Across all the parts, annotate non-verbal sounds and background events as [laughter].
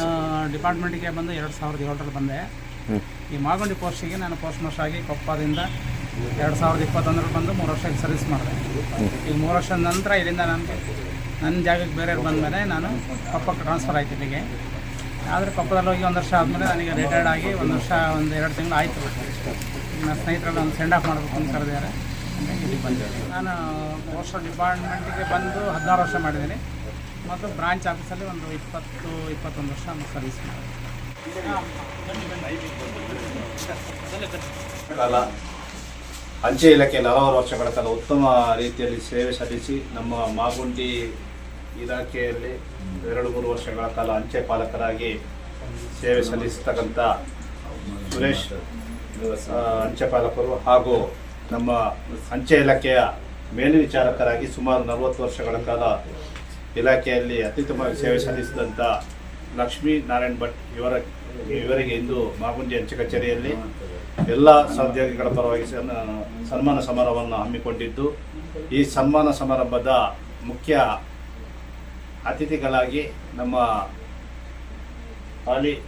ನಾನು ಡಿಪಾರ್ಟ್ಮೆಂಟಿಗೆ ಬಂದು ಎರಡು ಸಾವಿರದ ಏಳರಲ್ಲಿ ಬಂದೆ. ಈ ಮಾಗುಂಡಿ ಪೋಸ್ಟಿಗೆ ನಾನು ಪೋಸ್ಟ್ ಮಾಸ್ಟರ್ ಆಗಿ ಕೊಪ್ಪದಿಂದ ಎರಡು ಸಾವಿರದ ಇಪ್ಪತ್ತೊಂದರಲ್ಲಿ ಬಂದು ಮೂರು ವರ್ಷ ಸರ್ವಿಸ್ ಮಾಡಿದೆ. ಈಗ ಮೂರು ವರ್ಷದ ನಂತರ ಇಲ್ಲಿಂದ ನನಗೆ ನನ್ನ ಜಾಗಕ್ಕೆ ಬೇರೆ ಬಂದಮೇಲೆ ನಾನು ಕೊಪ್ಪಕ್ಕೆ ಟ್ರಾನ್ಸ್ಫರ್ ಆಯ್ತು ಇಲ್ಲಿಗೆ. ಆದರೆ ಕೊಪ್ಪದಲ್ಲಿ ಹೋಗಿ ಒಂದು ವರ್ಷ ಆದಮೇಲೆ ನನಗೆ ರಿಟೈರ್ಡ್ ಆಗಿ ಒಂದು ವರ್ಷ ಒಂದು ಎರಡು ತಿಂಗಳು ಆಯಿತು. ನನ್ನ ಸ್ನೇಹಿತರಲ್ಲಿ ಒಂದು ಸೆಂಡ್ ಆಫ್ ಮಾಡಬೇಕು ಅಂತ ಕರೆದಿದ್ದಾರೆ. ಹಾಗಾಗಿ ಇಲ್ಲಿ ಬಂದಿದ್ದೀನಿ. ನಾನು ಪೋಸ್ಟಲ್ ಡಿಪಾರ್ಟ್ಮೆಂಟಿಗೆ ಬಂದು ಹದಿನಾರು ವರ್ಷ ಮಾಡಿದ್ದೀನಿ. ಮತ್ತು ಬ್ರಾಂಚ್ ಆಫೀಸಲ್ಲಿ ಒಂದು ಇಪ್ಪತ್ತು, ಇಪ್ಪತ್ತೊಂದು ವರ್ಷ ಸರ್ವಿಸ್ ಅಂಚೆ ಇಲಾಖೆಯಲ್ಲಿ ಹಲವಾರು ವರ್ಷಗಳ ಕಾಲ ಉತ್ತಮ ರೀತಿಯಲ್ಲಿ ಸೇವೆ ಸಲ್ಲಿಸಿ ನಮ್ಮ ಮಾಗುಂಡಿ ಇಲಾಖೆಯಲ್ಲಿ ಎರಡು ಮೂರು ವರ್ಷಗಳ ಕಾಲ ಅಂಚೆ ಪಾಲಕರಾಗಿ ಸೇವೆ ಸಲ್ಲಿಸತಕ್ಕಂಥ ಸುರೇಶ್ ಅಂಚೆ ಪಾಲಕರು ಹಾಗೂ ನಮ್ಮ ಅಂಚೆ ಇಲಾಖೆಯ ಮೇಲ್ವಿಚಾರಕರಾಗಿ ಸುಮಾರು ನಲವತ್ತು ವರ್ಷಗಳ ಕಾಲ ಇಲಾಖೆಯಲ್ಲಿ ಅತ್ಯುತ್ತಮ ಸೇವೆ ಸಲ್ಲಿಸಿದಂಥ ಲಕ್ಷ್ಮೀ ನಾರಾಯಣ್ ಭಟ್ ಇವರ ಇವರಿಗೆ ಇಂದು ಮಾಗುಂಜಿ ಅಂಚೆ ಕಚೇರಿಯಲ್ಲಿ ಎಲ್ಲ ಸಹೋದ್ಯೋಗಿಗಳ ಪರವಾಗಿ ಸನ್- ಸನ್ಮಾನ ಸಮಾರಂಭವನ್ನು ಹಮ್ಮಿಕೊಂಡಿದ್ದು ಈ ಸನ್ಮಾನ ಸಮಾರಂಭದ ಮುಖ್ಯ ಅತಿಥಿಗಳಾಗಿ ನಮ್ಮ ಹಾಲಿ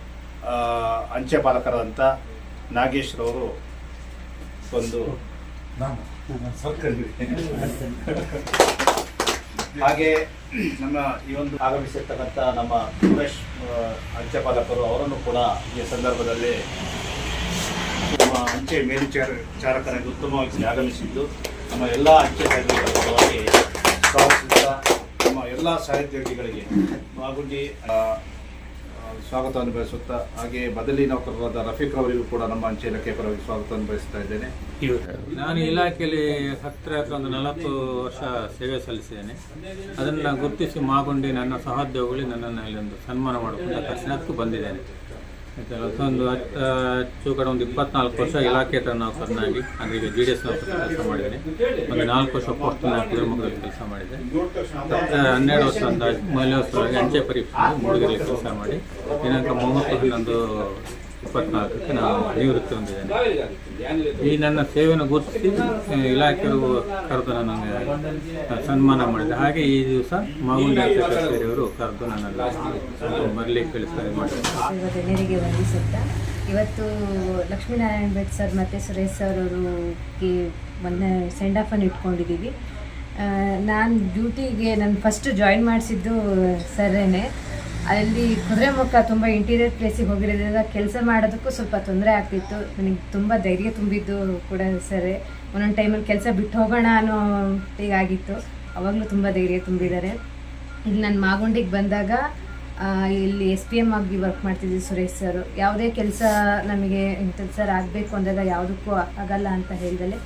ಅಂಚೆ ಪಾಲಕರಾದಂಥ ನಾಗೇಶ್ರವರು ಒಂದು [laughs] ಹಾಗೆ ನಮ್ಮ ಈ ಒಂದು ಆಗಮಿಸಿರ್ತಕ್ಕಂಥ ನಮ್ಮ ಸುರೇಶ್ ಅಂಚೆಪಾಲಕರು ಅವರನ್ನು ಕೂಡ ಈ ಸಂದರ್ಭದಲ್ಲಿ ನಮ್ಮ ಅಂಚೆ ಮೇಲ್ವಿಚಾರ ಚಾರಕರಾಗಿ ಉತ್ತಮವಾಗಿ ಆಗಮಿಸಿದ್ದು, ನಮ್ಮ ಎಲ್ಲ ಅಂಚೆ ಪರವಾಗಿ ಸ್ವಾಗತಿಸುತ್ತಾ ನಮ್ಮ ಎಲ್ಲ ಸಹೋದ್ಯೋಗಿಗಳಿಗೆ ಮಾಗುಂಡಿ ಸ್ವಾಗತವನ್ನು ಬಯಸುತ್ತಾ ಹಾಗೆ ಬದಲಿ ನೌಕರರಾದ ರಫೀಕ್ ಅವರಿಗೂ ಕೂಡ ನಮ್ಮ ಅಂಚೆ ಇಲಾಖೆ ಪರವಾಗಿ ಸ್ವಾಗತವನ್ನು ಬಯಸ್ತಾ ಇದ್ದೇನೆ. ನಾನು ಇಲಾಖೆಯಲ್ಲಿ ಹತ್ತಿರ ಹತ್ರ ಒಂದು ನಲವತ್ತು ವರ್ಷ ಸೇವೆ ಸಲ್ಲಿಸಿದ್ದೇನೆ. ಅದನ್ನು ಗುರುತಿಸಿ ಮಾಗುಂಡಿ ನನ್ನ ಸಹೋದ್ಯೋಗಿಗಳು ನನ್ನನ್ನು ಇಲ್ಲೊಂದು ಸನ್ಮಾನ ಮಾಡಿಕೊಂಡು ತಕ್ಷಣಕ್ಕೂ ಬಂದಿದ್ದೇನೆ. ಹತ್ತು ಹೆಚ್ಚು ಕಡೆ ಒಂದು ಇಪ್ಪತ್ನಾಲ್ಕು ವರ್ಷ ಇಲಾಖೆ ಹತ್ರ ನೌಕರನಾಗಿ ಅಂದರೆ ಈಗ ಜಿ ಡಿ ಎಸ್ ಕೆಲಸ ಮಾಡಿದ್ದೇನೆ. ಒಂದು ನಾಲ್ಕು ವರ್ಷ ಪೋಸ್ಟ್ ಕುದುರೆಮುಖದಲ್ಲಿ ಕೆಲಸ ಮಾಡಿದೆ ಹನ್ನೆರಡು ವರ್ಷ ಅಂದಾಜು ವರ್ಷವಾಗಿ ಅಂಚೆ ಪರೀಕ್ಷೆ ಮೂಡಿಗೆರೆ ಕೆಲಸ ಮಾಡಿ. ದಿನಾಂಕ ಮೂವತ್ತು ಹನ್ನೊಂದು ಇಪ್ಪತ್ನಾಲ್ಕಕ್ಕೆ ನಾನು ನಿವೃತ್ತಿ ಹೊಂದಿದ್ದೇನೆ. ಈ ನನ್ನ ಸೇವೆಯನ್ನು ಗುರುತಿಸಿ ಇಲಾಖೆಯವರು ಕರೆದು ನನಗೆ ಸನ್ಮಾನ ಮಾಡಿದೆ ಹಾಗೆ ಈ ದಿವಸ ಮಾಗುಂಡಿ ಕಚೇರಿಯವರು ಕರೆದು ನನ್ನಲ್ಲಿ ಬರಲಿಕ್ಕೆ ಕಳಿಸ್ತಾರೆ ಮಾಡಿದ್ದಾರೆ. ಇವತ್ತು ಲಕ್ಷ್ಮೀನಾರಾಯಣ್ ಭಟ್ ಸರ್ ಮತ್ತು ಸುರೇಶ್ ಸರ್ ಅವರಿಗೆ ಮೊನ್ನೆ ಸೆಂಡ್ ಆಫನ್ನು ಇಟ್ಕೊಂಡಿದ್ದೀವಿ. ನಾನು ಡ್ಯೂಟಿಗೆ ನಾನು ಫಸ್ಟ್ ಜಾಯಿನ್ ಮಾಡಿಸಿದ್ದು ಸರ್ರೇನೆ. ಅಲ್ಲಿ ಕುದುರೆಮುಖ ತುಂಬ ಇಂಟೀರಿಯರ್ ಪ್ಲೇಸಿಗೆ ಹೋಗಿರೋದ್ರಿಂದ ಕೆಲಸ ಮಾಡೋದಕ್ಕೂ ಸ್ವಲ್ಪ ತೊಂದರೆ ಆಗ್ತಿತ್ತು. ನನಗೆ ತುಂಬ ಧೈರ್ಯ ತುಂಬಿದ್ದು ಕೂಡ ಸರಿ. ಒಂದೊಂದು ಟೈಮಲ್ಲಿ ಕೆಲಸ ಬಿಟ್ಟು ಹೋಗೋಣ ಅನ್ನೋ ಹೀಗಾಗಿತ್ತು ಅವಾಗಲೂ ತುಂಬ ಧೈರ್ಯ ತುಂಬಿದ್ದಾರೆ. ಇಲ್ಲಿ ನಾನು ಮಾಗುಂಡಿಗೆ ಬಂದಾಗ ಇಲ್ಲಿ ಎಸ್ ಪಿ ಎಂ ಆಗಿ ವರ್ಕ್ ಮಾಡ್ತಿದ್ವಿ ಸುರೇಶ್ ಸರ್. ಯಾವುದೇ ಕೆಲಸ ನಮಗೆ ಇಂಥದ್ದು ಸರ್ ಆಗಬೇಕು ಅಂದಾಗ ಯಾವುದಕ್ಕೂ ಆಗಲ್ಲ ಅಂತ ಹೇಳಿದಲ್ಲಿ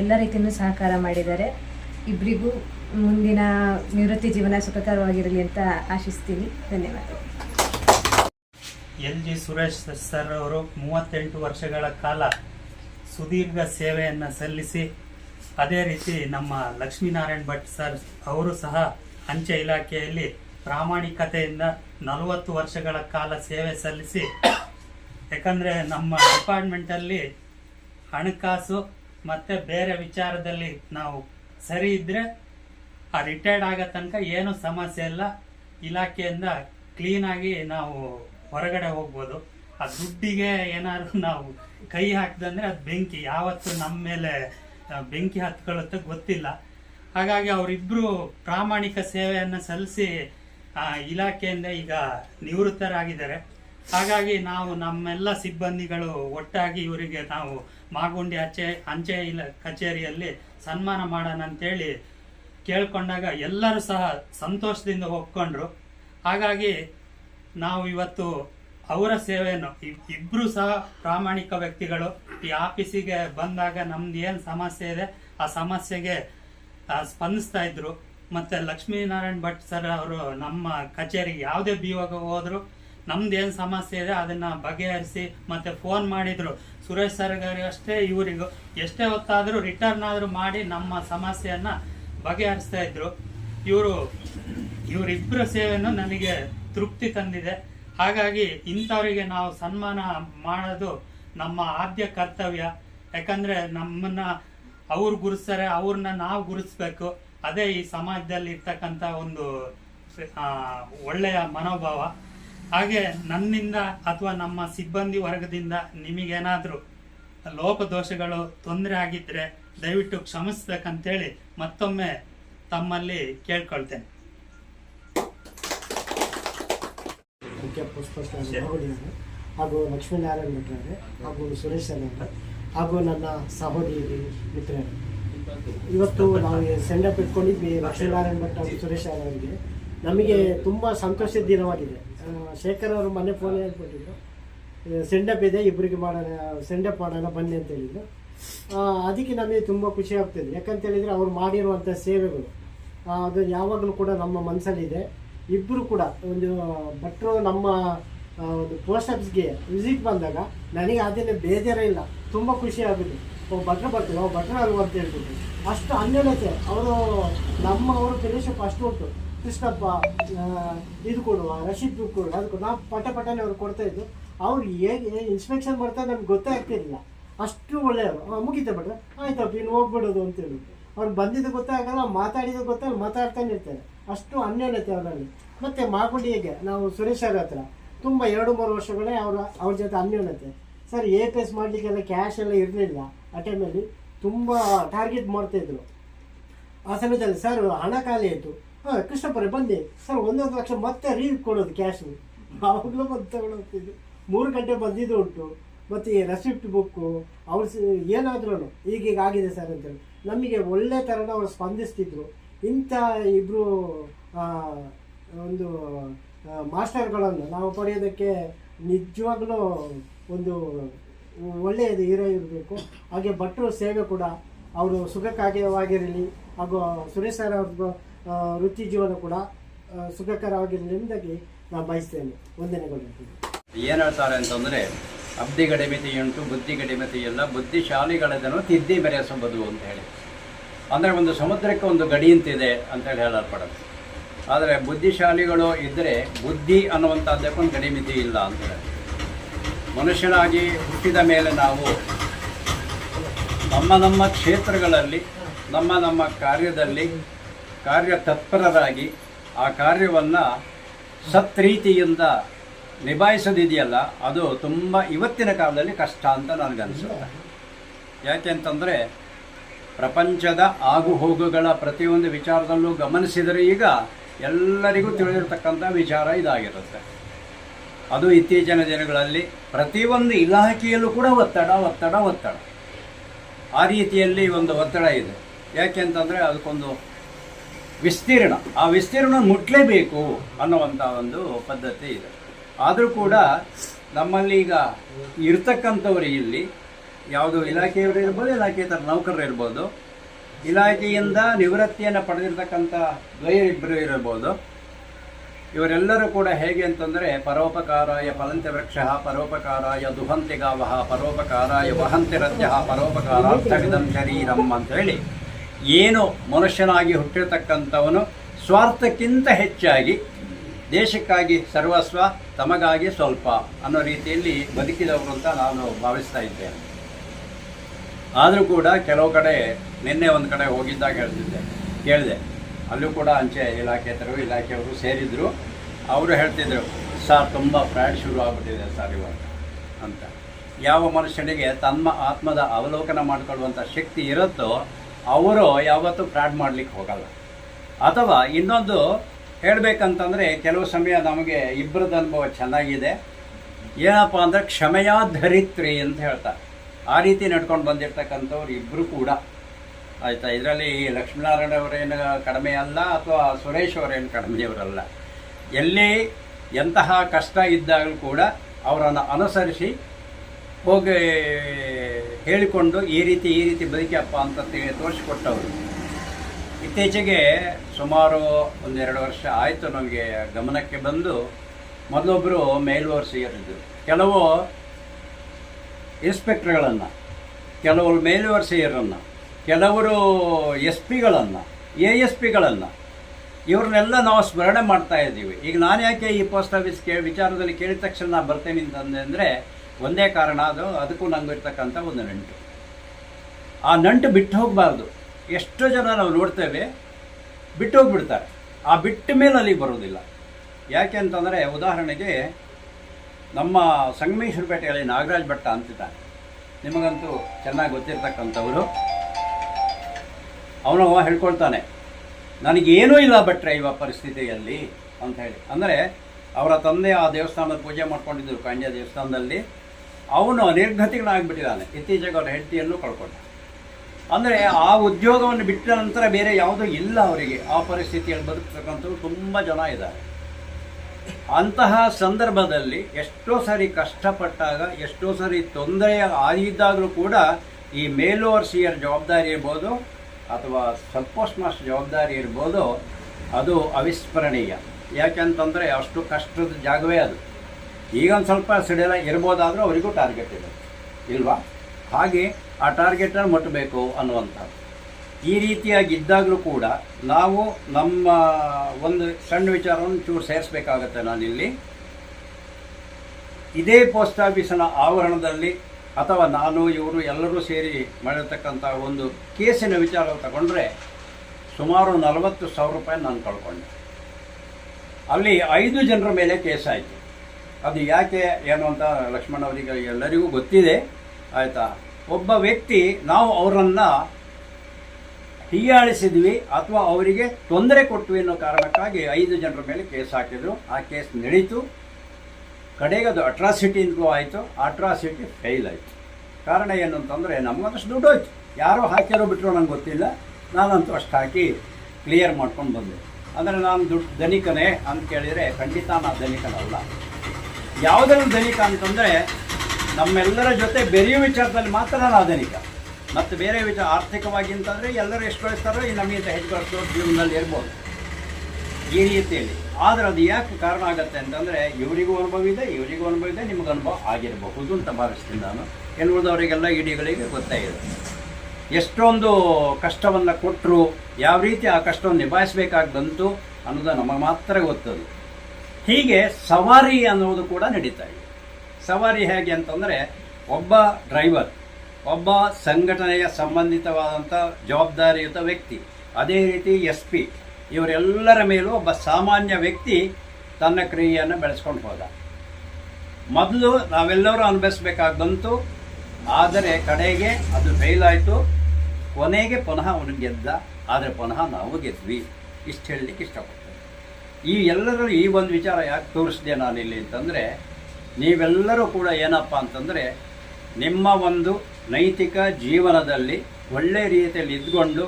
ಎಲ್ಲ ರೀತಿಯೂ ಸಹಕಾರ ಮಾಡಿದ್ದಾರೆ. ಇಬ್ಬರಿಗೂ ಮುಂದಿನ ನಿವೃತ್ತಿ ಜೀವನ ಸುಖಕರವಾಗಿರಲಿ ಅಂತ ಆಶಿಸ್ತೀನಿ. ಧನ್ಯವಾದ ಎಲ್ ಜಿ ಸುರೇಶ್ ಸರ್ ಅವರು ಮೂವತ್ತೆಂಟು ವರ್ಷಗಳ ಕಾಲ ಸುದೀರ್ಘ ಸೇವೆಯನ್ನು ಸಲ್ಲಿಸಿ, ಅದೇ ರೀತಿ ನಮ್ಮ ಲಕ್ಷ್ಮೀನಾರಾಯಣ್ ಭಟ್ ಸರ್ ಅವರು ಸಹ ಅಂಚೆ ಇಲಾಖೆಯಲ್ಲಿ ಪ್ರಾಮಾಣಿಕತೆಯಿಂದ ನಲವತ್ತು ವರ್ಷಗಳ ಕಾಲ ಸೇವೆ ಸಲ್ಲಿಸಿ, ಯಾಕಂದರೆ ನಮ್ಮ ಡಿಪಾರ್ಟ್ಮೆಂಟಲ್ಲಿ ಹಣಕಾಸು ಮತ್ತು ಬೇರೆ ವಿಚಾರದಲ್ಲಿ ನಾವು ಸರಿ ಇದ್ದರೆ ಆ ರಿಟೈರ್ಡ್ ಆಗೋ ತನಕ ಏನು ಸಮಸ್ಯೆ ಇಲ್ಲ. ಇಲಾಖೆಯಿಂದ ಕ್ಲೀನಾಗಿ ನಾವು ಹೊರಗಡೆ ಹೋಗ್ಬೋದು. ಆ ದುಡ್ಡಿಗೆ ಏನಾದ್ರು ನಾವು ಕೈ ಹಾಕಿದಂದ್ರೆ ಅದು ಬೆಂಕಿ. ಯಾವತ್ತು ನಮ್ಮ ಮೇಲೆ ಬೆಂಕಿ ಹತ್ಕೊಳ್ಳುತ್ತೆ ಗೊತ್ತಿಲ್ಲ. ಹಾಗಾಗಿ ಅವರಿಬ್ಬರು ಪ್ರಾಮಾಣಿಕ ಸೇವೆಯನ್ನು ಸಲ್ಲಿಸಿ ಆ, ಇಲಾಖೆಯಿಂದ ಈಗ ನಿವೃತ್ತರಾಗಿದ್ದಾರೆ. ಹಾಗಾಗಿ ನಾವು ನಮ್ಮೆಲ್ಲ ಸಿಬ್ಬಂದಿಗಳು ಒಟ್ಟಾಗಿ ಇವರಿಗೆ ನಾವು ಮಾಗುಂಡಿ ಅಂಚೆ ಅಂಚೆ ಇಲಾ ಕಚೇರಿಯಲ್ಲಿ ಸನ್ಮಾನ ಮಾಡೋಣ ಅಂತೇಳಿ ಕೇಳ್ಕೊಂಡಾಗ ಎಲ್ಲರೂ ಸಹ ಸಂತೋಷದಿಂದ ಒಪ್ಕೊಂಡ್ರು. ಹಾಗಾಗಿ ನಾವು ಇವತ್ತು ಅವರ ಸೇವೆಯನ್ನು ಇಬ್ಬರು ಸಹ ಪ್ರಾಮಾಣಿಕ ವ್ಯಕ್ತಿಗಳು ಈ ಆಫೀಸಿಗೆ ಬಂದಾಗ ನಮ್ದು ಏನು ಸಮಸ್ಯೆ ಇದೆ, ಆ ಸಮಸ್ಯೆಗೆ ಸ್ಪಂದಿಸ್ತಾ ಇದ್ರು. ಮತ್ತೆ ಲಕ್ಷ್ಮೀನಾರಾಯಣ ಭಟ್ ಸರ್ ಅವರು ನಮ್ಮ ಕಚೇರಿಗೆ ಯಾವುದೇ ಬಿವಾಗ ಹೋದ್ರು. ನಮ್ದು ಏನು ಸಮಸ್ಯೆ ಇದೆ ಅದನ್ನ ಬಗೆಹರಿಸಿ ಮತ್ತೆ ಫೋನ್ ಮಾಡಿದ್ರು. ಸುರೇಶ್ ಸರ್ ಅಷ್ಟೇ ಇವರಿಗೂ. ಎಷ್ಟೇ ಹೊತ್ತಾದರೂ ರಿಟರ್ನ್ ಆದರೂ ಮಾಡಿ ನಮ್ಮ ಸಮಸ್ಯೆಯನ್ನ ಬಗೆಹರಿಸ್ತಾ ಇದ್ರು. ಇವರು ಇವರಿಬ್ಬರ ಸೇವೆಯನ್ನು ನನಗೆ ತೃಪ್ತಿ ತಂದಿದೆ. ಹಾಗಾಗಿ ಇಂಥವರಿಗೆ ನಾವು ಸನ್ಮಾನ ಮಾಡೋದು ನಮ್ಮ ಆದ್ಯ ಕರ್ತವ್ಯ. ಯಾಕಂದ್ರೆ ನಮ್ಮನ್ನ ಅವ್ರು ಗುರುಸ್ತಾರೆ ಅವ್ರನ್ನ ನಾವು ಗುರುಸ್ಬೇಕು. ಅದೇ ಈ ಸಮಾಜದಲ್ಲಿ ಇರ್ತಕ್ಕಂಥ ಒಂದು ಒಳ್ಳೆಯ ಮನೋಭಾವ. ಹಾಗೆ ನನ್ನಿಂದ ಅಥವಾ ನಮ್ಮ ಸಿಬ್ಬಂದಿ ವರ್ಗದಿಂದ ನಿಮಗೇನಾದರೂ ಲೋಪದೋಷಗಳು ತೊಂದರೆ ಆಗಿದ್ದರೆ ದಯವಿಟ್ಟು ಕ್ಷಮಿಸ್ಬೇಕಂತೇಳಿ ಮತ್ತೊಮ್ಮೆ ತಮ್ಮಲ್ಲಿ ಕೇಳ್ಕೊಳ್ತೇನೆ. ಹಾಗೂ ಲಕ್ಷ್ಮೀನಾರಾಯಣ ಮಿತ್ರರೇ ಹಾಗೂ ಸುರೇಶ್ ಅವರೇ ಹಾಗೂ ನನ್ನ ಸಹೋದರಿ ಮಿತ್ರರು. ಇವತ್ತು ನಾವು ಸೆಂಡಪ್ ಇಟ್ಕೊಂಡಿದ್ವಿ ಲಕ್ಷ್ಮೀನಾರಾಯಣ ಭಟ್ ಹಾಗೂ ಸುರೇಶ್ ಅವರಿಗೆ. ನಮಗೆ ತುಂಬ ಸಂತೋಷದ ದಿನವಾಗಿದೆ. ಶೇಖರ್ ಅವರು ಮನೆ ಫೋನ್ ಹೇಳ್ಬಿಟ್ಟಿದ್ರು ಸೆಂಡಪ್ ಇದೆ ಇಬ್ಬರಿಗೆ ಮಾಡೋಣ ಸೆಂಡಪ್ ಮಾಡೋಣ, ಬನ್ನಿ ಅಂತ ಹೇಳಿದ್ರು. ಅದಕ್ಕೆ ನಮಗೆ ತುಂಬ ಖುಷಿ ಆಗ್ತದೆ. ಯಾಕಂತ ಹೇಳಿದರೆ ಅವ್ರು ಮಾಡಿರುವಂಥ ಸೇವೆಗಳು ಅದು ಯಾವಾಗಲೂ ಕೂಡ ನಮ್ಮ ಮನಸ್ಸಲ್ಲಿದೆ. ಇಬ್ಬರು ಕೂಡ ಒಂದು, ಭಟ್ರು ನಮ್ಮ ಒಂದು ಪೋಸ್ಟ್ ಆಫೀಸ್ಗೆ ವಿಸಿಟ್ ಬಂದಾಗ ನನಗೆ ಅದನ್ನು ಬೇಜಾರೇ ಇಲ್ಲ. ತುಂಬ ಖುಷಿ ಆಗುತ್ತೆ. ಓ, ಭಟ್ರು ಬರ್ತೀವಿ ಓ, ಭಟ್ರು ಅಲ್ವ ಅಂತ ಹೇಳ್ಬಿಟ್ಟು. ಅಷ್ಟು ಅನ್ಯತೆ ಅವರು ನಮ್ಮ, ಅವರು ಫೆಲೋಶಿಪ್ ಅಷ್ಟು ಉಂಟು. ಕೃಷ್ಣಪ್ಪ ಇದು ಕೊಡುವ, ರಶೀದ್ ಕೊಡುವ ಅದಕ್ಕೂ ನಾವು ಪಟ ಪಟನೆ ಅವ್ರು ಕೊಡ್ತಾ ಇದ್ದು ಅವ್ರು ಹೇಗೆ ಇನ್ಸ್ಪೆಕ್ಷನ್ ಮಾಡ್ತಾರೆ ನಮ್ಗೆ ಗೊತ್ತೇ ಆಗ್ತಿರ್ಲಿಲ್ಲ. ಅಷ್ಟು ಒಳ್ಳೆಯವರು. ಮುಗಿತ ಬಿಟ್ರೆ ಆಯ್ತಪ್ಪ ಇನ್ನು ಹೋಗ್ಬಿಡೋದು ಅಂತ ಅಂತೇಳಿ ಅವ್ರು ಬಂದಿದ್ದು ಗೊತ್ತಾಗಲ್ಲ, ಮಾತಾಡಿದ್ದು ಗೊತ್ತಾಗಲ್ಲ ಮಾತಾಡ್ತಾನೆ ಇರ್ತಾರೆ. ಅಷ್ಟು ಅನ್ಯೋನ್ಯತೆ ಅವರಲ್ಲಿ. ಮತ್ತೆ ಹೇಗೆ ನಾವು ಸುರೇಶ್ ಅವ್ರ ಹತ್ರ ತುಂಬ ಎರಡು, ಮೂರು ವರ್ಷಗಳೇ ಅವರ, ಅವ್ರ ಜೊತೆ ಅನ್ಯೋನ್ಯತೆ. ಸರ್, ಎ ಪಿ ಎಸ್ ಮಾಡಲಿಕ್ಕೆಲ್ಲ ಕ್ಯಾಶ್ ಎಲ್ಲ ಇರಲಿಲ್ಲ. ಆ ಟೈಮಲ್ಲಿ ತುಂಬ ಟಾರ್ಗೆಟ್ ಮಾಡ್ತಾಯಿದ್ರು ಆ ಸಮಯದಲ್ಲಿ ಸರ್, ಹಣ ಖಾಲಿ ಆಯಿತು. ಹಾಂ ಕೃಷ್ಣಪ್ಪರೇ ಬನ್ನಿ. ಸರ್, ಒಂದೊಂದು ಲಕ್ಷ ಮತ್ತೆ ರೀ ಕೊಡೋದು ಕ್ಯಾಶು [laughs] ಆವಾಗಲೂ ಬಂದು ತಗೊಂಡೋಗ್ತಿದ್ದು ಮೂರು ಗಂಟೆ ಬಂದಿದ್ದು ಉಂಟು, ಮತ್ತು ಈ ರೆಸಿಪ್ಟ್ ಬುಕ್ಕು, ಅವ್ರು ಏನಾದ್ರೂ ಈಗೀಗ ಆಗಿದೆ ಸರ್ ಅಂತೇಳಿ. ನಮಗೆ ಒಳ್ಳೆ ಥರನ ಅವ್ರು ಸ್ಪಂದಿಸ್ತಿದ್ರು. ಇಂಥ ಇಬ್ಬರು ಒಂದು ಮಾಸ್ಟರ್ಗಳನ್ನು ನಾವು ಪಡೆಯೋದಕ್ಕೆ ನಿಜವಾಗ್ಲೂ ಒಂದು ಒಳ್ಳೆಯದು ಹೀರೋ ಇರಬೇಕು. ಹಾಗೆ ಭಟ್ರು ಸೇವೆ ಕೂಡ ಅವರು ಸುಖಕಾರ್ಯವಾಗಿರಲಿ, ಹಾಗೂ ಸುರೇಶ್ ಸರ್ ಅವ್ರ ವೃತ್ತಿ ಜೀವನ ಕೂಡ ಸುಖಕರವಾಗಿರಲಿ ಎಂಬುದಾಗಿ ನಾನು ಬಯಸ್ತೇನೆ. ವಂದನೆಗಳು. ಏನು ಹೇಳ್ತಾರೆ ಅಂತಂದರೆ ಅಬ್ಧಿ ಗಡಿಮಿತಿ ಉಂಟು ಬುದ್ಧಿ ಗಡಿಮಿತಿ ಇಲ್ಲ ಬುದ್ಧಿಶಾಲಿಗಳದನ್ನು ತಿದ್ದಿ ಮೆರೆಸಬಹುದು ಅಂತ ಹೇಳಿ. ಅಂದರೆ ಒಂದು ಸಮುದ್ರಕ್ಕೆ ಒಂದು ಗಡಿ ಅಂತಿದೆ ಅಂತೇಳಿ ಹೇಳಲ್ಪಡುತ್ತೆ. ಆದರೆ ಬುದ್ಧಿಶಾಲಿಗಳು ಇದ್ದರೆ ಬುದ್ಧಿ ಅನ್ನುವಂಥದ್ದಕ್ಕೊಂದು ಗಡಿಮಿತಿ ಇಲ್ಲ ಅಂತ ಮನುಷ್ಯನಾಗಿ ಹುಟ್ಟಿದ ಮೇಲೆ ನಾವು ನಮ್ಮ ನಮ್ಮ ಕ್ಷೇತ್ರಗಳಲ್ಲಿ, ನಮ್ಮ ನಮ್ಮ ಕಾರ್ಯದಲ್ಲಿ ಕಾರ್ಯ ತತ್ಪರರಾಗಿ ಆ ಕಾರ್ಯವನ್ನು ಸತ್ರೀತಿಯಿಂದ ನಿಭಾಯಿಸೋದಿದೆಯಲ್ಲ, ಅದು ತುಂಬ ಇವತ್ತಿನ ಕಾಲದಲ್ಲಿ ಕಷ್ಟ ಅಂತ ನನಗನ್ನಿಸುತ್ತೆ ಯಾಕೆ ಅಂತಂದರೆ, ಪ್ರಪಂಚದ ಆಗುಹೋಗುಗಳ ಪ್ರತಿಯೊಂದು ವಿಚಾರದಲ್ಲೂ ಗಮನಿಸಿದರೆ ಈಗ ಎಲ್ಲರಿಗೂ ತಿಳಿದಿರ್ತಕ್ಕಂಥ ವಿಚಾರ ಇದಾಗಿರುತ್ತೆ. ಅದು ಇತ್ತೀಚಿನ ದಿನಗಳಲ್ಲಿ ಪ್ರತಿಯೊಂದು ಇಲಾಖೆಯಲ್ಲೂ ಕೂಡ ಒತ್ತಡ ಒತ್ತಡ ಒತ್ತಡ. ಆ ರೀತಿಯಲ್ಲಿ ಒಂದು ಒತ್ತಡ ಇದೆ. ಯಾಕೆ ಅಂತಂದರೆ, ಅದಕ್ಕೊಂದು ವಿಸ್ತೀರ್ಣ. ಆ ವಿಸ್ತೀರ್ಣ ಮುಟ್ಲೇಬೇಕು ಅನ್ನುವಂಥ ಒಂದು ಪದ್ಧತಿ ಇದೆ. ಆದರೂ ಕೂಡ ನಮ್ಮಲ್ಲಿ ಈಗ ಇರ್ತಕ್ಕಂಥವ್ರು ಇಲ್ಲಿ, ಯಾವುದು ಇಲಾಖೆಯವರು ಇರ್ಬೋದು ಇಲಾಖೆಯೇತರ ನೌಕರರು ಇರ್ಬೋದು, ಇಲಾಖೆಯಿಂದ ನಿವೃತ್ತಿಯನ್ನು ಪಡೆದಿರ್ತಕ್ಕಂಥ ದ್ವಯರಿಬ್ಬರು ಇರಬಹುದು ಇವರೆಲ್ಲರೂ ಕೂಡ ಹೇಗೆ ಅಂತಂದರೆ, ಪರೋಪಕಾರಾಯ ಫಲಂತೆ ವೃಕ್ಷ, ಪರೋಪಕಾರಾಯ ದುಹಂತಿ ಗಾವಹ ಪರೋಪಕಾರಾಯ ವಹಂತಿ ರತ್ಯ ಪರೋಪಕಾರಾರ್ಥವಿದಂ ಶರೀರಂ ಅಂತ ಹೇಳಿ ಏನು ಮನುಷ್ಯನಾಗಿ ಹುಟ್ಟಿರ್ತಕ್ಕಂಥವನು ಸ್ವಾರ್ಥಕ್ಕಿಂತ ಹೆಚ್ಚಾಗಿ ದೇಶಕ್ಕಾಗಿ ಸರ್ವಸ್ವ, ತಮಗಾಗಿ ಸ್ವಲ್ಪ ಅನ್ನೋ ರೀತಿಯಲ್ಲಿ ಬದುಕಿದವರು ಅಂತ ನಾನು ಭಾವಿಸ್ತಾ ಇದ್ದೇನೆ ಆದರೂ ಕೂಡ ಕೆಲವು ಕಡೆ ನಿನ್ನೆ ಒಂದು ಕಡೆ ಹೋಗಿದ್ದಾಗ ಹೇಳ್ತಿದ್ದೆ, ಕೇಳಿದೆ. ಅಲ್ಲೂ ಕೂಡ ಅಂಚೆ ಇಲಾಖೆತರು ಇಲಾಖೆಯವರು ಸೇರಿದ್ರು. ಅವರು ಹೇಳ್ತಿದ್ರು, ಸರ್, ತುಂಬ ಫ್ರಾಡ್ ಶುರು ಆಗ್ಬಿಟ್ಟಿದೆ ಸರ್ ಇವಾಗ ಅಂತ. ಯಾವ ಮನುಷ್ಯನಿಗೆ ತಮ್ಮ ಆತ್ಮದ ಅವಲೋಕನ ಮಾಡಿಕೊಳ್ಳುವಂಥ ಶಕ್ತಿ ಇರುತ್ತೋ, ಅವರು ಯಾವತ್ತೂ ಫ್ರಾಡ್ ಮಾಡಲಿಕ್ಕೆ ಹೋಗಲ್ಲ. ಅಥವಾ ಇನ್ನೊಂದು ಹೇಳಬೇಕಂತಂದರೆ ಕೆಲವು ಸಮಯ ನಮಗೆ ಇಬ್ಬರದ ಅನುಭವ ಚೆನ್ನಾಗಿದೆ. ಏನಪ್ಪ ಅಂದರೆ ಕ್ಷಮೆಯ ಧರಿತ್ರಿ ಅಂತ ಹೇಳ್ತಾರೆ. ಆ ರೀತಿ ನಡ್ಕೊಂಡು ಬಂದಿರ್ತಕ್ಕಂಥವ್ರು ಇಬ್ಬರು ಕೂಡ. ಆಯಿತಾ? ಇದರಲ್ಲಿ ಲಕ್ಷ್ಮೀನಾರಾಯಣ ಅವರೇನು ಕಡಿಮೆ ಅಲ್ಲ ಅಥವಾ ಸುರೇಶ್ ಅವರೇನು ಕಡಿಮೆಯವರಲ್ಲ ಎಲ್ಲಿ ಎಂತಹ ಕಷ್ಟ ಇದ್ದಾಗಲೂ ಕೂಡ ಅವರನ್ನು ಅನುಸರಿಸಿ ಹೋಗಿ ಹೇಳಿಕೊಂಡು ಈ ರೀತಿ ಈ ರೀತಿ ಬದುಕಪ್ಪ ಅಂತ ತೋರಿಸಿಕೊಟ್ಟವರು. ಇತ್ತೀಚೆಗೆ ಸುಮಾರು ಒಂದೆರಡು ವರ್ಷ ಆಯಿತು ನಮಗೆ ಗಮನಕ್ಕೆ ಬಂದು ಮೊದಲೊಬ್ಬರು ಮೇಲ್ವರ್ಸಿಯರಿದ್ದರು ಕೆಲವು ಇನ್ಸ್ಪೆಕ್ಟ್ರ್ಗಳನ್ನು ಕೆಲವರು ಮೇಲ್ವರ್ಸಿಯರನ್ನು ಕೆಲವರು ಎಸ್ ಪಿಗಳನ್ನು ಎ ಎಸ್ ಪಿಗಳನ್ನು ಇವ್ರನ್ನೆಲ್ಲ ನಾವು ಸ್ಮರಣೆ ಮಾಡ್ತಾ ಇದ್ದೀವಿ. ಈಗ ನಾನು ಯಾಕೆ ಈ ಪೋಸ್ಟ್ ಆಫೀಸ್ ಕೇಳಿ ವಿಚಾರದಲ್ಲಿ ಕೇಳಿದ ತಕ್ಷಣ ನಾನು ಬರ್ತೇನೆ ಅಂತಂದೆ ಅಂದರೆ, ಒಂದೇ ಕಾರಣ ಅದು, ಅದಕ್ಕೂ ನಂಗೆ ಇರ್ತಕ್ಕಂಥ ಒಂದು ನಂಟು. ಆ ನಂಟು ಬಿಟ್ಟು ಹೋಗಬಾರ್ದು. ಎಷ್ಟೋ ಜನ ನಾವು ನೋಡ್ತೇವೆ ಬಿಟ್ಟು ಹೋಗ್ಬಿಡ್ತಾರೆ ಆ ಬಿಟ್ಟ ಮೇಲೆ ಅಲ್ಲಿಗೆ ಬರೋದಿಲ್ಲ. ಯಾಕೆ ಅಂತಂದರೆ, ಉದಾಹರಣೆಗೆ ನಮ್ಮ ಸಂಗಮೇಶ್ವರಪೇಟೆಯಲ್ಲಿ ನಾಗರಾಜ್ ಭಟ್ಟ ಅಂತಿದ್ದಾನೆ. ನಿಮಗಂತೂ ಚೆನ್ನಾಗಿ ಗೊತ್ತಿರ್ತಕ್ಕಂಥವರು. ಅವನವ ಹೇಳ್ಕೊಳ್ತಾನೆ, ನನಗೇನೂ ಇಲ್ಲ ಭಟ್ರೆ ಇವ ಪರಿಸ್ಥಿತಿಯಲ್ಲಿ, ಅಂತ ಹೇಳಿ. ಅಂದರೆ, ಅವರ ತಂದೆ ಆ ದೇವಸ್ಥಾನದ ಪೂಜೆ ಮಾಡ್ಕೊಂಡಿದ್ದರು, ಕಾಂಡ್ಯ ದೇವಸ್ಥಾನದಲ್ಲಿ. ಅವನು ಅನಿರ್ಘತಿಗಳಾಗಿಬಿಟ್ಟಿದ್ದಾನೆ. ಇತ್ತೀಚೆಗೆ ಅವರ ಹೆಂಡತಿಯನ್ನು ಕಳ್ಕೊಂಡ. ಅಂದರೆ ಆ ಉದ್ಯೋಗವನ್ನು ಬಿಟ್ಟ ನಂತರ ಬೇರೆ ಯಾವುದೂ ಇಲ್ಲ ಅವರಿಗೆ. ಆ ಪರಿಸ್ಥಿತಿಯಲ್ಲಿ ಬದುಕ್ತಕ್ಕಂಥವ್ರು ತುಂಬ ಜನ ಇದ್ದಾರೆ. ಅಂತಹ ಸಂದರ್ಭದಲ್ಲಿ ಎಷ್ಟೋ ಸಾರಿ ಕಷ್ಟಪಟ್ಟಾಗ, ಎಷ್ಟೋ ಸಾರಿ ತೊಂದರೆ ಆಗಿದ್ದಾಗಲೂ ಕೂಡ ಈ ಮೇಲೋವರ್ಸಿಯರ್ ಜವಾಬ್ದಾರಿ ಇರ್ಬೋದು ಅಥವಾ ಸಬ್ ಪೋಸ್ಟ್ ಮಾಸ್ಟರ್ ಜವಾಬ್ದಾರಿ ಇರ್ಬೋದು, ಅದು ಅವಿಸ್ಮರಣೀಯ. ಯಾಕೆಂತಂದರೆ ಅಷ್ಟು ಕಷ್ಟದ ಜಾಗವೇ ಅದು. ಈಗ ಒಂದು ಸ್ವಲ್ಪ ಸಿಡಿಲ ಇರ್ಬೋದಾದರೂ ಅವರಿಗೂ ಟಾರ್ಗೆಟ್ ಇದೆ. ಇಲ್ವಾ? ಹಾಗೆ ಆ ಟಾರ್ಗೆಟನ್ನು ಮುಟ್ಟಬೇಕು ಅನ್ನುವಂಥದ್ದು. ಈ ರೀತಿಯಾಗಿ ಇದ್ದಾಗಲೂ ಕೂಡ ನಾವು ನಮ್ಮ ಒಂದು ಸಣ್ಣ ವಿಚಾರವನ್ನು ಚೂರು ಸೇರಿಸಬೇಕಾಗತ್ತೆ ನಾನಿಲ್ಲಿ. ಇದೇ ಪೋಸ್ಟ್ ಆಫೀಸಿನ ಆವರಣದಲ್ಲಿ ಅಥವಾ ನಾನು, ಇವರು ಎಲ್ಲರೂ ಸೇರಿ ಮಾಡಿರ್ತಕ್ಕಂಥ ಒಂದು ಕೇಸಿನ ವಿಚಾರ ತಗೊಂಡ್ರೆ ಸುಮಾರು ನಲವತ್ತು ಸಾವಿರ ರೂಪಾಯಿ ನಾನು ಕಳ್ಕೊಂಡೆ. ಅಲ್ಲಿ ಐದು ಜನರ ಮೇಲೆ ಕೇಸ್ ಆಯಿತು. ಅದು ಯಾಕೆ, ಏನು ಅಂತ ಲಕ್ಷ್ಮಣ್ ಅವರಿಗೆ ಎಲ್ಲರಿಗೂ ಗೊತ್ತಿದೆ. ಆಯಿತಾ? ಒಬ್ಬ ವ್ಯಕ್ತಿ ನಾವು ಅವರನ್ನು ಹೀಯಾಳಿಸಿದ್ವಿ ಅಥವಾ ಅವರಿಗೆ ತೊಂದರೆ ಕೊಟ್ವಿ ಅನ್ನೋ ಕಾರಣಕ್ಕಾಗಿ ಐದು ಜನರ ಮೇಲೆ ಕೇಸ್ ಹಾಕಿದ್ರು. ಆ ಕೇಸ್ ನಡೀತು. ಕಡೆಗೆ ಅದು ಅಟ್ರಾಸಿಟಿ ಇನ್ಕ್ಲೂ ಆಯಿತು. ಅಟ್ರಾಸಿಟಿ ಫೇಲ್ ಆಯಿತು. ಕಾರಣ ಏನು ಅಂತಂದರೆ ನಮಗೊಂದಷ್ಟು ದುಡ್ಡು ಹೋಯ್ತು. ಯಾರೋ ಹಾಕ್ಯಾರೋ ಬಿಟ್ಟರು ನಂಗೆ ಗೊತ್ತಿಲ್ಲ. ನಾನಂತೂ ಅಷ್ಟು ಹಾಕಿ ಕ್ಲಿಯರ್ ಮಾಡ್ಕೊಂಡು ಬಂದೆ. ಅಂದರೆ ನಾನು ದುಡ್ಡು ಧನಿಕನೇ ಅಂತ ಕೇಳಿದರೆ ಖಂಡಿತ ನಾನು ಧನಿಕನಲ್ಲ. ಯಾವುದನ್ನು ಧನಿಕ ಅಂತಂದರೆ ನಮ್ಮೆಲ್ಲರ ಜೊತೆ ಬೆರೆಯುವ ವಿಚಾರದಲ್ಲಿ ಮಾತ್ರ ನಾನು ಆಧುನಿಕ. ಮತ್ತು ಬೇರೆ ವಿಚಾರ ಆರ್ಥಿಕವಾಗಿ ಅಂತಂದರೆ ಎಲ್ಲರೂ ಎಷ್ಟು ಗಳಿಸ್ತಾರೋ ಈ ನಮಗಿಂತ ಹೆಚ್ಚು ಗಳಿಸೋರು ಜೀವನದಲ್ಲಿ ಇರ್ಬೋದು. ಈ ರೀತಿಯಲ್ಲಿ. ಆದರೆ ಅದು ಯಾಕೆ ಕಾರಣ ಆಗುತ್ತೆ ಅಂತಂದರೆ ಇವರಿಗೂ ಅನುಭವ ಇದೆ, ಇವರಿಗೂ ಅನುಭವ ಇದೆ, ನಿಮಗೆ ಅನುಭವ ಆಗಿರಬಹುದು ಅಂತ ಭಾವಿಸ್ತೀನಿ ನಾನು. ಉಳಿದವರಿಗೆಲ್ಲ ಇಡಿಗಳಿಗೆ ಗೊತ್ತೇ ಇದೆ. ಎಷ್ಟೊಂದು ಕಷ್ಟವನ್ನು ಕೊಟ್ಟರು ಯಾವ ರೀತಿ ಆ ಕಷ್ಟವನ್ನು ನಿಭಾಯಿಸಬೇಕಾಗಿ ಬಂತು ಅನ್ನೋದು ನಮಗೆ ಮಾತ್ರ ಗೊತ್ತದು. ಹೀಗೆ ಸವಾರಿ ಅನ್ನೋದು ಕೂಡ ನಡೀತಾ ಇದೆ. ಸವಾರಿ ಹೇಗೆ ಅಂತಂದರೆ, ಒಬ್ಬ ಡ್ರೈವರ್ ಒಬ್ಬ ಸಂಘಟನೆಯ ಸಂಬಂಧಿತವಾದಂಥ ಜವಾಬ್ದಾರಿಯುತ ವ್ಯಕ್ತಿ, ಅದೇ ರೀತಿ ಎಸ್ ಪಿ ಇವರೆಲ್ಲರ ಮೇಲೂ ಒಬ್ಬ ಸಾಮಾನ್ಯ ವ್ಯಕ್ತಿ ತನ್ನ ಕ್ರಿಯೆಯನ್ನು ಬೆಳೆಸ್ಕೊಂಡು ಹೋದ. ಮೊದಲು ನಾವೆಲ್ಲರೂ ಅನುಭವಿಸ್ಬೇಕಾಗಿ ಬಂತು, ಆದರೆ ಕಡೆಗೆ ಅದು ಫೇಲ್ ಆಯಿತು, ಕೊನೆಗೆ ಪುನಃ ಅವನು ಗೆದ್ದ, ಆದರೆ ಪುನಃ ನಾವು ಗೆದ್ವಿ. ಇಷ್ಟು ಹೇಳಲಿಕ್ಕೆ ಇಷ್ಟಪಡ್ತೇವೆ ಈ ಎಲ್ಲರೂ ಈ ಒಂದು ವಿಚಾರ ಯಾಕೆ ತೋರಿಸಿದೆ ನಾನಿಲ್ಲಿ ಅಂತಂದರೆ ನೀವೆಲ್ಲರೂ ಕೂಡ ಏನಪ್ಪ ಅಂತಂದರೆ ನಿಮ್ಮ ಒಂದು ನೈತಿಕ ಜೀವನದಲ್ಲಿ ಒಳ್ಳೆಯ ರೀತಿಯಲ್ಲಿ ಇದ್ಕೊಂಡು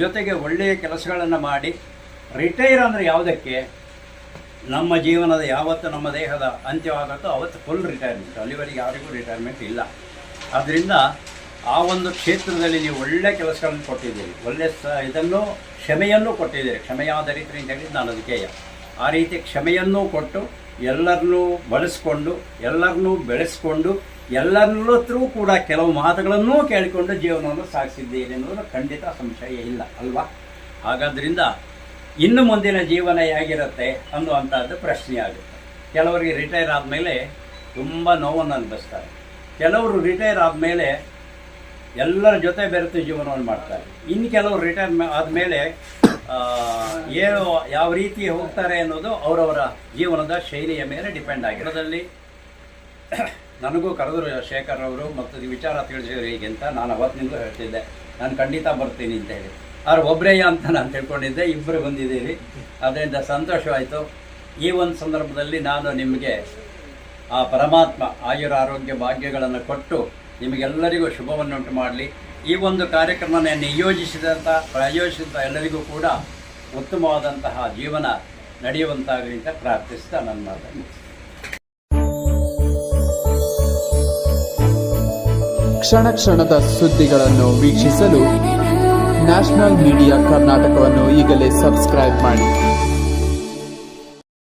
ಜೊತೆಗೆ ಒಳ್ಳೆಯ ಕೆಲಸಗಳನ್ನು ಮಾಡಿ, ರಿಟೈರ್ ಅಂದರೆ ಯಾವುದಕ್ಕೆ? ನಮ್ಮ ಜೀವನದ ಯಾವತ್ತು ನಮ್ಮ ದೇಹದ ಅಂತ್ಯವಾಗುತ್ತೋ ಅವತ್ತು ಫುಲ್ ರಿಟೈರ್ಮೆಂಟ್ ಅಲ್ಲಿವರೆಗೆ ಯಾರಿಗೂ ರಿಟೈರ್ಮೆಂಟ್ ಇಲ್ಲ. ಆದ್ದರಿಂದ ಆ ಒಂದು ಕ್ಷೇತ್ರದಲ್ಲಿ ನೀವು ಒಳ್ಳೆ ಕೆಲಸಗಳನ್ನು ಕೊಟ್ಟಿದ್ದೀರಿ. ಒಳ್ಳೆ ಸ, ಇದನ್ನು ಕ್ಷಮೆಯನ್ನು ಕೊಟ್ಟಿದ್ದೀರಿ. ಕ್ಷಮೆಯಾದರಿತ್ರಿ ಅಂತ ಹೇಳಿದ್ದು ನಾನು ಅದಕ್ಕೆ ಆ ರೀತಿ ಕ್ಷಮೆಯನ್ನೂ ಕೊಟ್ಟು ಎಲ್ಲರನ್ನೂ ಬಳಸ್ಕೊಂಡು, ಎಲ್ಲರನ್ನೂ ಬೆಳೆಸ್ಕೊಂಡು ಎಲ್ಲರಲ್ಲೂ ಕೂಡ ಕೆಲವು ಮಾತುಗಳನ್ನೂ ಕೇಳಿಕೊಂಡು ಜೀವನವನ್ನು ಸಾಗಿಸಿದ್ದೀರಿ ಅನ್ನೋದು ಖಂಡಿತ ಸಂಶಯ ಇಲ್ಲ, ಅಲ್ವಾ? ಹಾಗಾದ್ರಿಂದ ಇನ್ನು ಮುಂದಿನ ಜೀವನ ಹೇಗಿರುತ್ತೆ ಅನ್ನುವಂಥದ್ದು ಪ್ರಶ್ನೆ ಆಗುತ್ತೆ ಕೆಲವರಿಗೆ ರಿಟೈರ್ ಆದಮೇಲೆ ತುಂಬ ನೋವನ್ನು ಅನುಭವಿಸ್ತಾರೆ. ಕೆಲವರು ರಿಟೈರ್ ಆದಮೇಲೆ ಎಲ್ಲರ ಜೊತೆ ಬೆರೆತು ಜೀವನವನ್ನು ಮಾಡ್ತಾರೆ. ಇನ್ನು ಕೆಲವರು ರಿಟೈರ್ ಆದಮೇಲೆ ಏನು ಯಾವ ರೀತಿ ಹೋಗ್ತಾರೆ ಅನ್ನೋದು ಅವರವರ ಜೀವನದ ಶೈಲಿಯ ಮೇಲೆ ಡಿಪೆಂಡ್ ಆಗಿರೋದಲ್ಲಿ ನನಗೂ ಕರೆದರು ಶೇಖರ್ ಅವರು, ಮತ್ತು ವಿಚಾರ ತಿಳಿಸಿದ್ರು ಹೀಗೆ ಅಂತ ನಾನು ಅವತ್ತಿನಿಂದ ಹೇಳ್ತಿದ್ದೆ. ನಾನು ಖಂಡಿತ ಬರ್ತೀನಿ ಅಂತ ಹೇಳಿ. ಅವ್ರು ಒಬ್ಬರೇ ಅಂತ ನಾನು ತಿಳ್ಕೊಂಡಿದ್ದೆ ಇಬ್ಬರು ಬಂದಿದ್ದೀರಿ. ಅದರಿಂದ ಸಂತೋಷವಾಯಿತು. ಈ ಒಂದು ಸಂದರ್ಭದಲ್ಲಿ ನಾನು ನಿಮಗೆ ಆ ಪರಮಾತ್ಮ ಆಯುರ ಆರೋಗ್ಯ ಭಾಗ್ಯಗಳನ್ನು ಕೊಟ್ಟು ನಿಮಗೆಲ್ಲರಿಗೂ ಶುಭವನ್ನುಂಟು ಮಾಡಲಿ. ಈ ಒಂದು ಕಾರ್ಯಕ್ರಮನ ನಿಯೋಜಿಸಿದಂಥ ಪ್ರಾಯೋಜಿಸಿದಂಥ ಎಲ್ಲರಿಗೂ ಕೂಡ ಉತ್ತಮವಾದಂತಹ ಜೀವನ ನಡೆಯುವಂತಾಗಲಿ ಅಂತ ಪ್ರಾರ್ಥಿಸ್ತಾ ನನ್ನ ಮಾತನ್ನು. ಕ್ಷಣ ಕ್ಷಣದ ಸುದ್ದಿಗಳನ್ನು ವೀಕ್ಷಿಸಲು ನ್ಯಾಷನಲ್ ಮೀಡಿಯಾ ಕರ್ನಾಟಕವನ್ನು ಈಗಲೇ ಸಬ್ಸ್ಕ್ರೈಬ್ ಮಾಡಿ